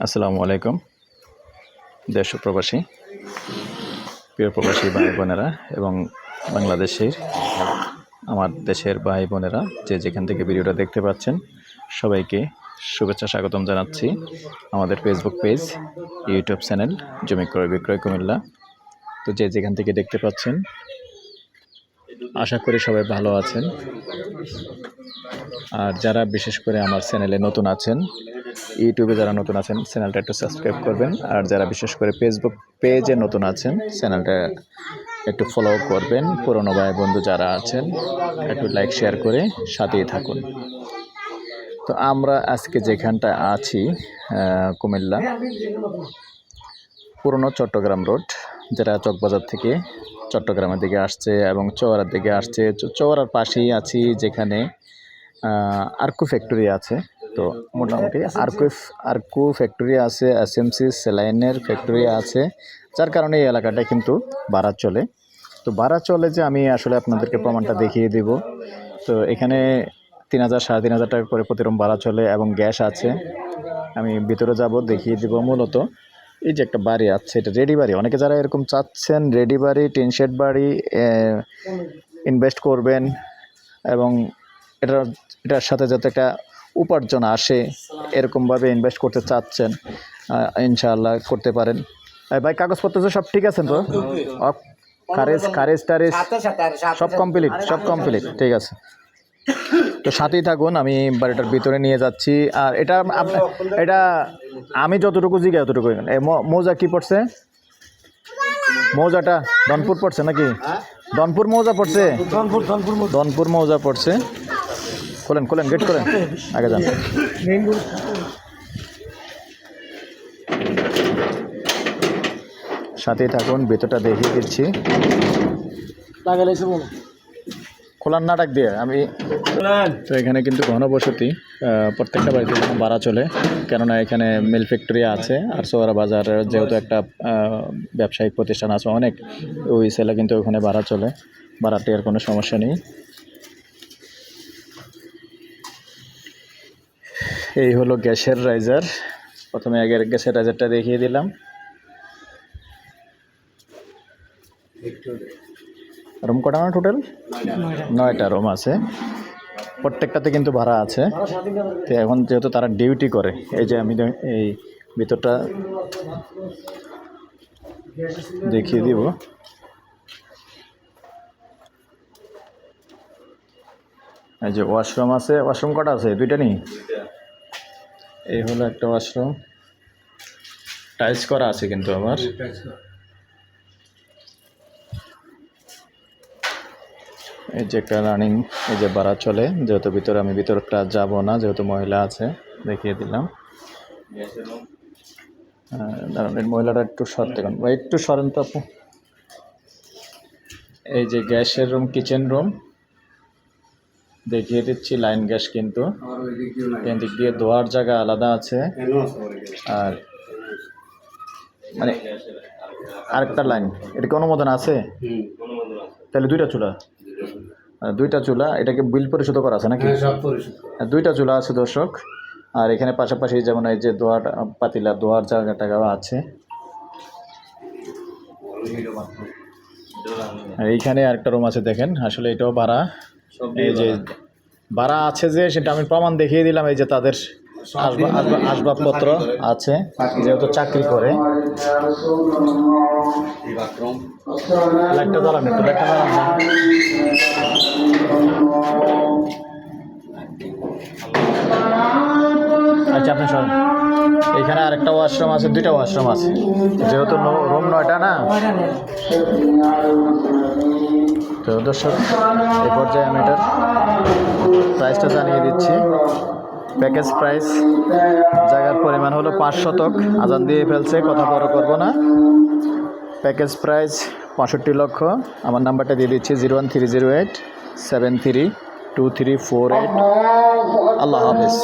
আসসালামু আলাইকুম, দেশ প্রবাসী, প্রিয় প্রবাসী ভাই বোনেরা এবং বাংলাদেশের, আমার দেশের ভাই বোনেরা যে যেখান থেকে ভিডিওটা দেখতে পাচ্ছেন, সবাইকে শুভেচ্ছা স্বাগতম জানাচ্ছি আমাদের ফেসবুক পেজ ইউটিউব চ্যানেল জমি ক্রয় বিক্রয় কুমিল্লা। তো যে যেখান থেকে দেখতে পাচ্ছেন, আশা করি সবাই ভালো আছেন। আর যারা বিশেষ করে আমার চ্যানেলে নতুন আছেন ইউটিউবে যারা নতুন আছেন, চ্যানেলটা একটু সাবস্ক্রাইব করবেন। আর যারা বিশেষ করে ফেসবুক পেজে নতুন আছেন, চ্যানেলটা একটু ফলো করবেন। পুরনো ভাই বন্ধু যারা আছেন, একটু লাইক শেয়ার করে সাথেই থাকুন। তো আমরা আজকে যেখানটা আছি কুমিল্লা, পুরনো চট্টগ্রাম রোড, যেটা চকবাজার থেকে চট্টগ্রামের দিকে আসছে এবং চৌরার দিকে আসছে। চ- চৌরার পাশেই আছি যেখানে আর্কু ফ্যাক্টরি আছে। তো মোটামুটি আর্কু আর্কু ফ্যাক্টরি আছে এসএমসি সেলাইনের ফ্যাক্টরি আছে যার কারণে এই এলাকাটা কিন্তু ভাড়া চলে। তো ভাড়া চলে যে আমি আসলে আপনাদেরকে প্রমাণটা দেখিয়ে দিব। তো এখানে তিন হাজার সাড়ে তিন হাজার টাকা করে প্রতিরম ভাড়া চলে এবং গ্যাস আছে। আমি ভিতরে যাব দেখিয়ে দিব মূলত। এই যে একটা বাড়ি আছে এটা রেডি বাড়ি। অনেকে যারা এরকম চাচ্ছেন রেডি বাড়ি টিন শেড বাড়ি ইনভেস্ট করবেন এবং এটা এটার সাথে যাতে একটা উপার্জন আসে এরকমভাবে ইনভেস্ট করতে চাচ্ছেন ইনশাআল্লাহ করতে পারেন। ভাই কাগজপত্র তো সব ঠিক আছে তো? অফ- কারেজ কারেজ টারেজ সব কমপ্লিট সব কমপ্লিট ঠিক আছে। তো সাথেই থাকুন আমি বাড়িটার ভিতরে নিয়ে যাচ্ছি। আর এটা এটা আমি যতটুকু জিগে ততটুকু এই মৌজা কি পড়ছে? মৌজাটা দনপুর পড়ছে নাকি? দনপুর মৌজা পড়ছে? দনপুর মৌজা পড়ছে। খোলেন খোলেন গেট করেন আগে যান। সাথেই থাকুন ভিতরটা দেখিয়ে দিচ্ছি। খোলার নাটক দিয়ে আমি তো এখানে কিন্তু ঘনবসতি প্রত্যেকটা বাড়িতে ভাড়া চলে। কেননা এখানে মিল ফ্যাক্টরি আছে আর সোয়ারা বাজার যেহেতু একটা ব্যবসায়িক প্রতিষ্ঠান আছে অনেক ওই সেলে কিন্তু ওখানে ভাড়া চলে। ভাড়াটি আর কোনো সমস্যা নেই। এই হলো গ্যাসের রাইজার প্রথমে আগে গ্যাসের রাইজারটা দেখিয়ে দিলাম। রুম কটা না টোটাল নয়টা রুম আছে। প্রত্যেকটাতে কিন্তু ভাড়া আছে। তো এখন যেহেতু তারা ডিউটি করে, এই যে আমি এই ভিতরটা দেখিয়ে দিব। এই যে ওয়াশরুম আছে। ওয়াশরুম কটা আছে? দুইটা নেই? এই হলো একটা ওয়াশরুম টাইলস করা আছে কিন্তু আমার। এই যে একটা রানিং এই যে বাড়া চলে। যেহেতু ভিতরে আমি ভিতরটা যাব না যেহেতু মহিলা আছে দেখিয়ে দিলাম। হ্যাঁ, দাঁড়ান এই মহিলাটা একটু সর দেখুন। ভাই একটু সরেন তো আপু। এই যে গ্যাসের রুম কিচেন রুম দেখিয়ে দিচ্ছি লাইন গ্যাস কিন্তু। এদিক দিয়ে ধোয়ার জায়গা আলাদা আছে। আর মানে আরেকটা লাইন। এটা কি অনুমোদন আছে? তাহলে দুইটা চুলা। আর দুইটা চুলা এটাকে বিল পরিশোধ করা আছে নাকি? আর দুইটা চুলা আছে দর্শক। আর এখানে পাশাপাশি যেমন এই যে দোয়ার পাতিলা দোয়ার জায়গা টাকাও আছে। এইখানে আরেকটা রুম আছে দেখেন। আসলে এটাও ভাড়া। এই যে ভাড়া আছে যে সেটা আমি প্রমাণ দেখিয়ে দিলাম এই যে তাদের আসবা- আসবা- আসবাবপত্র আছে যেহেতু চাকরি করে। লাইটটা জ্বালান একটু লাইটটা জ্বালান আচ্ছা আপনি সব এখানে আরেকটা ওয়াশরুম আছে দুইটা ওয়াশরুম আছে। যেহেতু রুম নয়টা না। তো দর্শক, এই পর্যায়ে আমি এটার প্রাইসটা জানিয়ে দিচ্ছি। প্যাকেজ প্রাইস জায়গার পরিমাণ হলো পাঁচ শতক। আজান দিয়ে ফেলছে, কথা বড় করব না। প্যাকেজ প্রাইস পঁয়ষট্টি লক্ষ। আমার নাম্বারটা দিয়ে দিচ্ছি zero one three zero eight, seven three two three four eight. আল্লাহ হাফেজ।